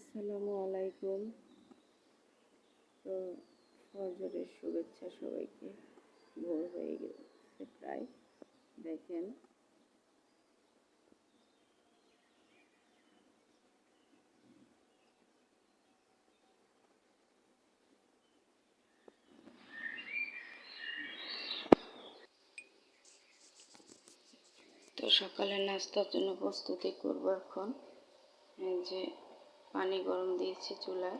আসসালামু আলাইকুম। তো ফজরের শুভেচ্ছা সবাইকে ভোর হয়ে গেছে প্রায়। দেখেন। তো সকালের নাস্তার জন্য প্রস্তুতি করব এখন। এই যে পানি গরম দিয়েছি চুলায়।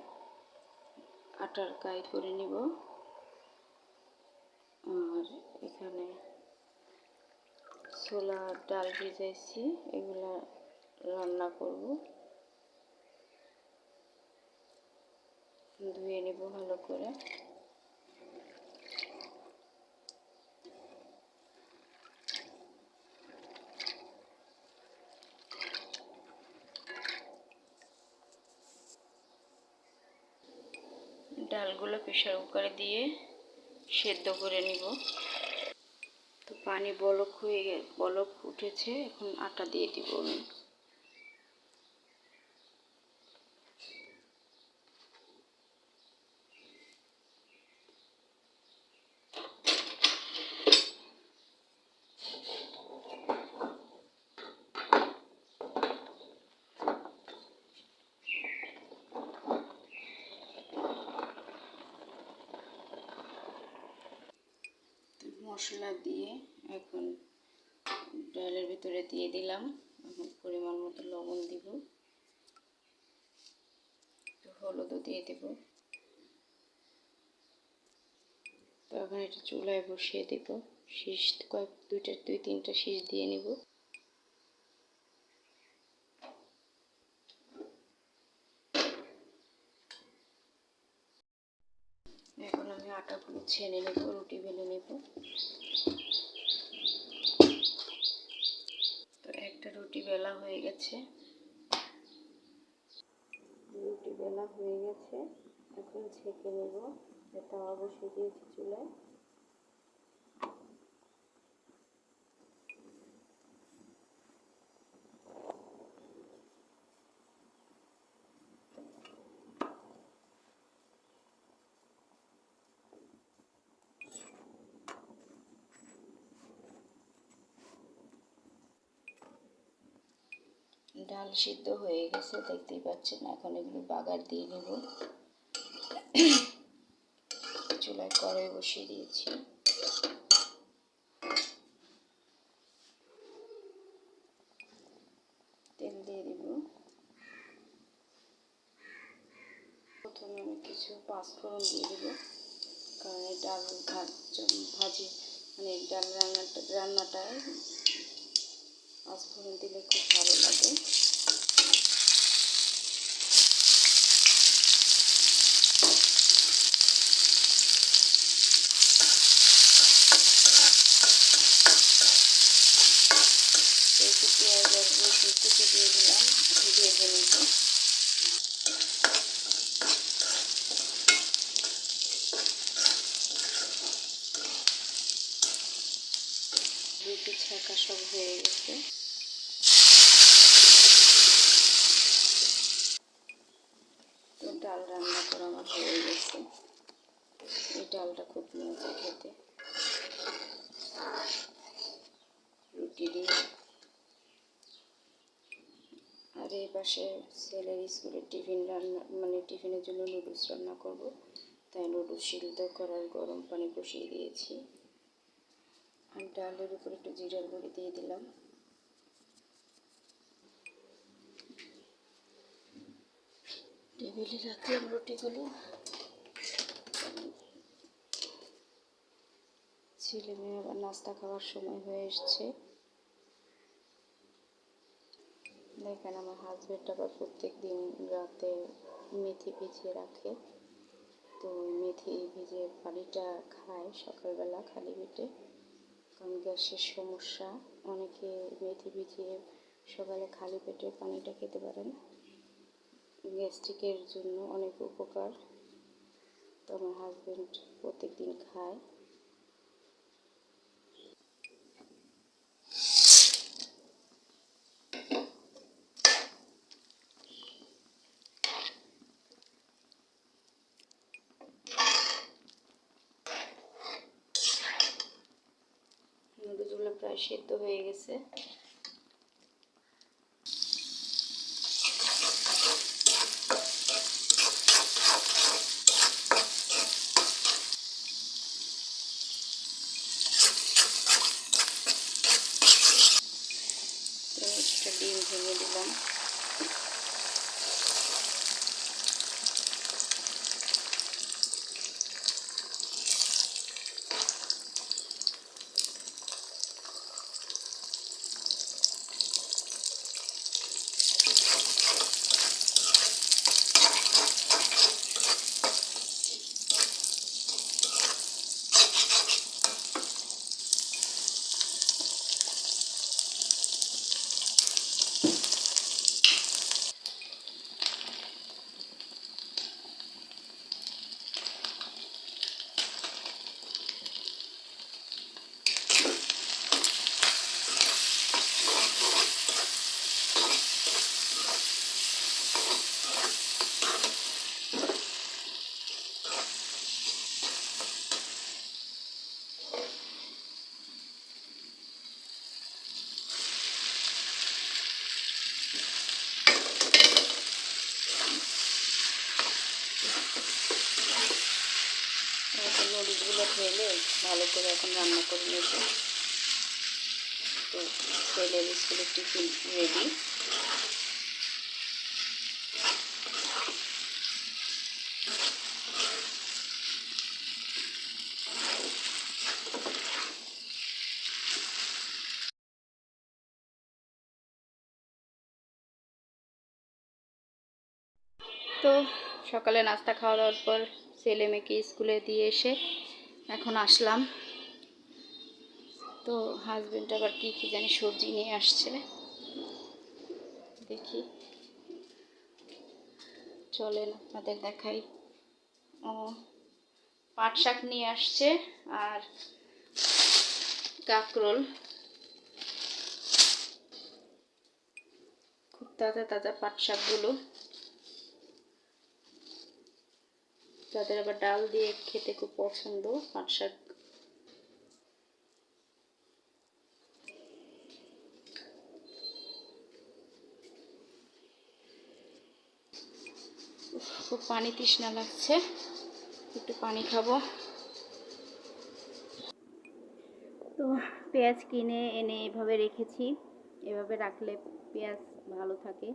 আটার কাই করে নিব। আর এখানে ছোলা ডাল ভিজাইছি, এগুলা রান্না করব। ধুয়ে নেব ভালো করে। ডালগুলো প্রেশার কুকারে দিয়ে সেদ্ধ করে নিব। তো পানি বলক হয়ে বলক উঠেছে, এখন আটা দিয়ে দিব আমি। মশলা দিয়ে এখন ডালের ভিতরে দিয়ে দিলাম। এখন পরিমাণ মতো লবণ দিব। একটু হলুদও দিয়ে দেব। তো এখন এটা চুলায় বসিয়ে দেব। শীষ কয়েক, দুইটা, দুই, তিনটা শীষ দিয়ে নিব এখন আমি আটাগুলো ছেড়ে নেব, রুটি বেলে নেব। তো একটা রুটি বেলা হয়ে গেছে। রুটি বেলা হয়ে গেছে, এখন ছেঁকে নেব। এটা অবশ্যই দিয়েছি চুলায়। ডাল সিদ্ধ হয়ে গেছে, দেখতেই পাচ্ছেন এখন এগুলো বাগার দিয়ে নেব। চুলায় কড়াই বসিয়ে দিয়েছি। তেল দিয়ে দিব। প্রথমে আমি কিছু পাঁচফোড়ন দিয়ে দিব, কারণ এই ডাল ভাজি মানে ডাল রান্নাটা রান্নাটায় পাঁচফোড়ন দিলে খুব ভালো লাগে। পেঁয়াজ সব হয়ে গেছে। তো ডাল রান্না করা আমার হয়ে গেছে। এই ডালটা খুব মজা খেতে। রুটি দিয়ে। আর এই পাশে ছেলের স্কুলের টিফিন রান্না মানে টিফিনের জন্য নুডলস রান্না করব। তাই নুডলস সিদ্ধ করার গরম পানি বসিয়ে দিয়েছি। আর ডালের উপর একটু জিরার গুঁড়ি দিয়ে দিলাম। টেবিলে রাখলাম রুটিগুলো ছেলে মেয়ে আবার নাস্তা খাওয়ার সময় হয়ে এসছে। দেখেন আমার হাজব্যান্ড আবার প্রত্যেক দিন রাতে মেথি ভিজিয়ে রাখে। তো মেথি ভিজে পানিটা খায় সকালবেলা খালি পেটে। কারণ গ্যাসের সমস্যা। অনেকে মেথি ভিজিয়ে সকালে খালি পেটে পানিটা খেতে পারেন গ্যাস্ট্রিকের জন্য অনেক উপকার। তো আমার হাজব্যান্ড প্রত্যেকদিন খায়। প্রায় সেদ্ধ হয়ে গেছে। এখন নুডলসগুলো ঢেলে ভালো করে এখন রান্না করে নেব। তো ছেলের স্কুলের টিফিন রেডি তো সকালে নাস্তা খাওয়া দাওয়ার পর ছেলে মেয়েকে স্কুলে দিয়ে এসে এখন আসলাম। তো হাজবেন্ড আবার কী কী জানি সবজি নিয়ে আসছে। দেখি। চলেন আপনাদের দেখাই। ও, পাট শাক নিয়ে আসছে আর কাকরোল। খুব তাজা তাজা পাট শাকগুলো। যাদের আবার ডাল দিয়ে খেতে খুব পছন্দ, পাট শাক। খুব পানি তৃষ্ণা লাগছে। একটু পানি খাব। তো পেঁয়াজ কিনে এনে এভাবে রেখেছি। এভাবে রাখলে পেঁয়াজ ভালো থাকে।